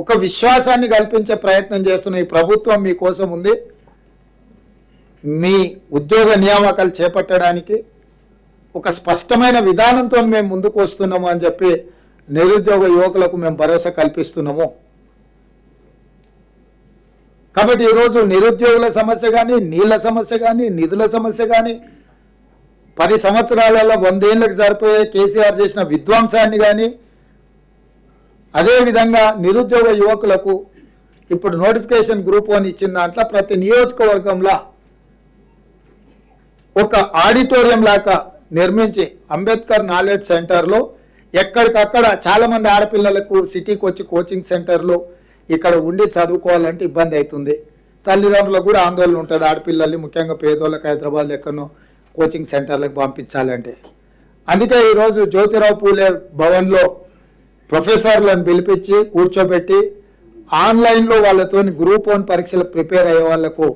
ఒక విశ్వాసాన్ని కల్పించే ప్రయత్నం చేస్తున్న ఈ ప్రభుత్వం మీకోసం ఉంది. మీ ఉద్యోగ నియామకాలు చేపట్టడానికి ఒక స్పష్టమైన విధానంతో మేము ముందుకు వస్తున్నాము అని చెప్పి నిరుద్యోగ యువకులకు మేము భరోసా కల్పిస్తున్నాము. కాబట్టి ఈరోజు నిరుద్యోగుల సమస్య కానీ నీళ్ళ సమస్య కానీ నిధుల సమస్య కానీ పది సంవత్సరాలలో వందేళ్ళకు సరిపోయే కేసీఆర్ చేసిన విధ్వంసాన్ని కానీ అదేవిధంగా నిరుద్యోగ యువకులకు ఇప్పుడు నోటిఫికేషన్ గ్రూప్ వన్ ఇచ్చిన దాంట్లో ప్రతి నియోజకవర్గంలో ఒక ఆడిటోరియం లాగా నిర్మించి అంబేద్కర్ నాలెడ్జ్ సెంటర్లో ఎక్కడికక్కడ చాలామంది ఆడపిల్లలకు సిటీకి వచ్చి కోచింగ్ సెంటర్లు ఇక్కడ ఉండి చదువుకోవాలంటే ఇబ్బంది అవుతుంది. తల్లిదండ్రులకు కూడా ఆందోళన ఉంటుంది. ఆడపిల్లల్ని ముఖ్యంగా పేదోళ్ళకి హైదరాబాద్ ఎక్కడో కోచింగ్ సెంటర్లకు పంపించాలంటే. అందుకే ఈరోజు జ్యోతిరావు పూలే భవన్లో ప్రొఫెసర్లను పిలిపించి కూర్చోబెట్టి ఆన్లైన్లో వాళ్ళతో గ్రూప్ వన్ పరీక్షలు ప్రిపేర్ అయ్యే వాళ్ళకు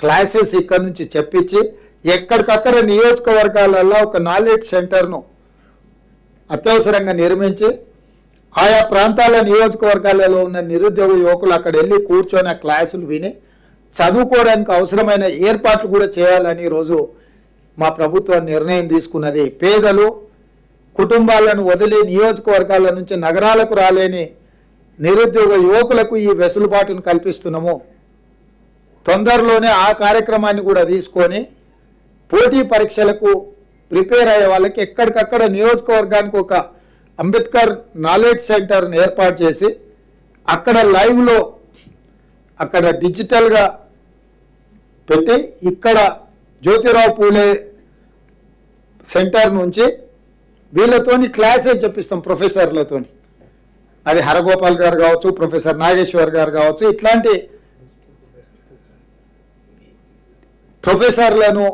క్లాసెస్ ఇక్కడ నుంచి చెప్పించి ఎక్కడికక్కడ నియోజకవర్గాలలో ఒక నాలెడ్జ్ సెంటర్ను అత్యవసరంగా నిర్మించి ఆయా ప్రాంతాల నియోజకవర్గాలలో ఉన్న నిరుద్యోగ యువకులు అక్కడ వెళ్ళి కూర్చొని ఆ క్లాసులు విని చదువుకోవడానికి అవసరమైన ఏర్పాట్లు కూడా చేయాలని ఈరోజు మా ప్రభుత్వం నిర్ణయం తీసుకున్నది. పేదలు కుటుంబాలను వదిలి నియోజకవర్గాల నుంచి నగరాలకు రాలేని నిరుద్యోగ యువకులకు ఈ వెసులుబాటును కల్పిస్తున్నాము. తొందరలోనే ఆ కార్యక్రమాన్ని కూడా తీసుకొని పోటీ పరీక్షలకు ప్రిపేర్ అయ్యే వాళ్ళకి ఎక్కడికక్కడ నియోజకవర్గానికి ఒక అంబేద్కర్ నాలెడ్జ్ సెంటర్ని ఏర్పాటు చేసి అక్కడ లైవ్లో అక్కడ డిజిటల్గా పెట్టి ఇక్కడ జ్యోతిరావు పూలే సెంటర్ నుంచి వీళ్ళతోని క్లాసే చెప్పిస్తాం ప్రొఫెసర్లతోని. అది హరగోపాల్ గారు కావచ్చు ప్రొఫెసర్ నాగేశ్వర్ గారు కావచ్చు ఇట్లాంటి ప్రొఫెసర్లను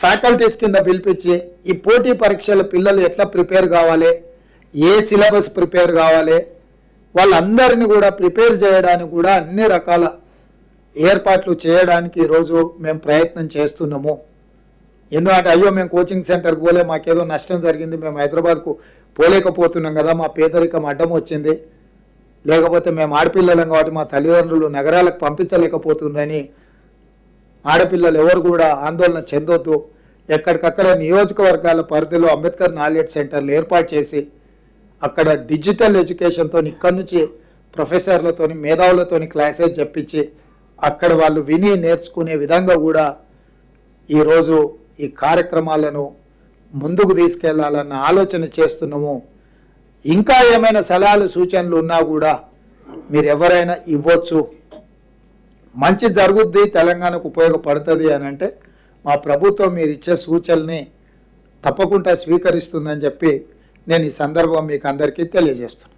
ఫ్యాకల్టీస్ కింద పిలిపించి ఈ పోటీ పరీక్షల పిల్లలు ఎట్లా ప్రిపేర్ కావాలి ఏ సిలబస్ ప్రిపేర్ కావాలి వాళ్ళందరినీ కూడా ప్రిపేర్ చేయడానికి కూడా అన్ని రకాల ఏర్పాట్లు చేయడానికి ఈరోజు మేము ప్రయత్నం చేస్తున్నాము. ఎందుకంటే అయ్యో మేము కోచింగ్ సెంటర్కి పోలే మాకేదో నష్టం జరిగింది మేము హైదరాబాద్కు పోలేకపోతున్నాం కదా మా పేదరికం అడ్డం వచ్చింది. లేకపోతే మేము ఆడపిల్లలం కాబట్టి మా తల్లిదండ్రులు నగరాలకు పంపించలేకపోతుందని ఆడపిల్లలు ఎవరు కూడా ఆందోళన చెందొద్దు. ఎక్కడికక్కడ నియోజకవర్గాల పరిధిలో అంబేద్కర్ నాలెడ్జ్ సెంటర్లు ఏర్పాటు చేసి అక్కడ డిజిటల్ ఎడ్యుకేషన్తో ఇక్కడి నుంచి ప్రొఫెసర్లతోని మేధావులతోని క్లాసెస్ చెప్పించి అక్కడ వాళ్ళు విని నేర్చుకునే విధంగా కూడా ఈరోజు ఈ కార్యక్రమాలను ముందుకు తీసుకెళ్ళాలన్న ఆలోచన చేస్తున్నాము. ఇంకా ఏమైనా సలహాలు సూచనలు ఉన్నా కూడా మీరు ఎవరైనా ఇవ్వచ్చు. మంచి జరుగుద్ది తెలంగాణకు ఉపయోగపడుతుంది అని అంటే మా ప్రభుత్వం మీరు ఇచ్చే సూచనల్ని తప్పకుండా స్వీకరిస్తుందని చెప్పి నేను ఈ సందర్భం మీకు అందరికీ తెలియజేస్తున్నాను.